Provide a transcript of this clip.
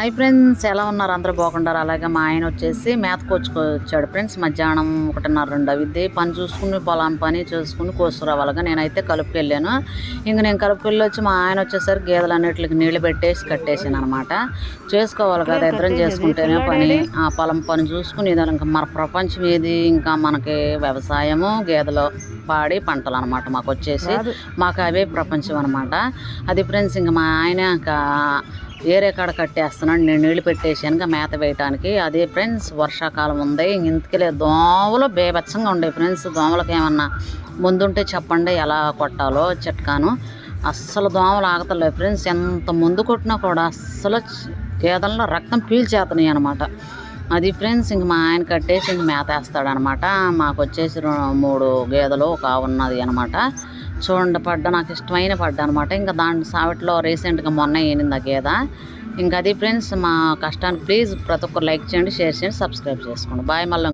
Hi friends ఎలా ఉన్నారు? అందరూ బాగుంటారు అలాగే మా ఆయన వచ్చేసి మేత కోచుకొచ్చాడు ఫ్రెండ్స్. మధ్యాహ్నం ఒకటిన్నర రెండు అవిద్ది పని చూసుకుని పొలం పని చూసుకుని కోసుకురావాలిగా నేనైతే కలుపుకి వెళ్ళాను. ఇంక నేను కలుపుకి వెళ్ళి వచ్చి మా ఆయన వచ్చేసరికి గేదెలు అన్నిటికి నీళ్ళు పెట్టేసి కట్టేసాను అనమాట చేసుకోవాలి కదా ఇద్దరం చేసుకుంటేనే పని. ఆ పొలం పని చూసుకుని ఇదాలు ఇంకా మన ప్రపంచం ఏది? ఇంకా మనకి వ్యవసాయము గేదెలు పాడి పంటలు అనమాట మాకు వచ్చేసి మాకు అవే ప్రపంచం అనమాట అది ఫ్రెండ్స్ ఇంకా మా ఆయన ఇంకా వేరే కాడ కట్టేస్తున్నాడు నేను నీళ్ళు పెట్టేసాను ఇంకా మేత వేయటానికి. అదే ఫ్రెండ్స్ వర్షాకాలం ఉంది. ఇంతకెళ్ళే దోమలు బేబచ్చంగా ఉండే ఫ్రెండ్స్ దోమలకి ఏమన్నా ముందుంటే చెప్పండి ఎలా కొట్టాలో చిట్కాను అస్సలు దోమలు ఆగతలేదు ఫ్రెండ్స్ ఎంత ముందు కొట్టినా కూడా అస్సలు గేదెల్లో రక్తం పీల్చేస్తున్నాయి అనమాట అది ఫ్రెండ్స్ ఇంక మా ఆయన కట్టేసి ఇంక మేత వేస్తాడనమాట మాకు వచ్చేసి మూడు గేదెలు ఒక ఉన్నది అనమాట చూడండి పడ్డ నాకు ఇష్టమైన పడ్డ అనమాట ఇంకా దాని సావిట్లో రీసెంట్గా మొన్న ఏనింది ఆ గేద. ఇంకా అది ఫ్రెండ్స్ మా కష్టానికి ప్లీజ్ ప్రతి ఒక్కరు లైక్ చేయండి షేర్ చేయండి సబ్స్క్రైబ్ చేసుకోండి. బాయ్ మళ్ళీ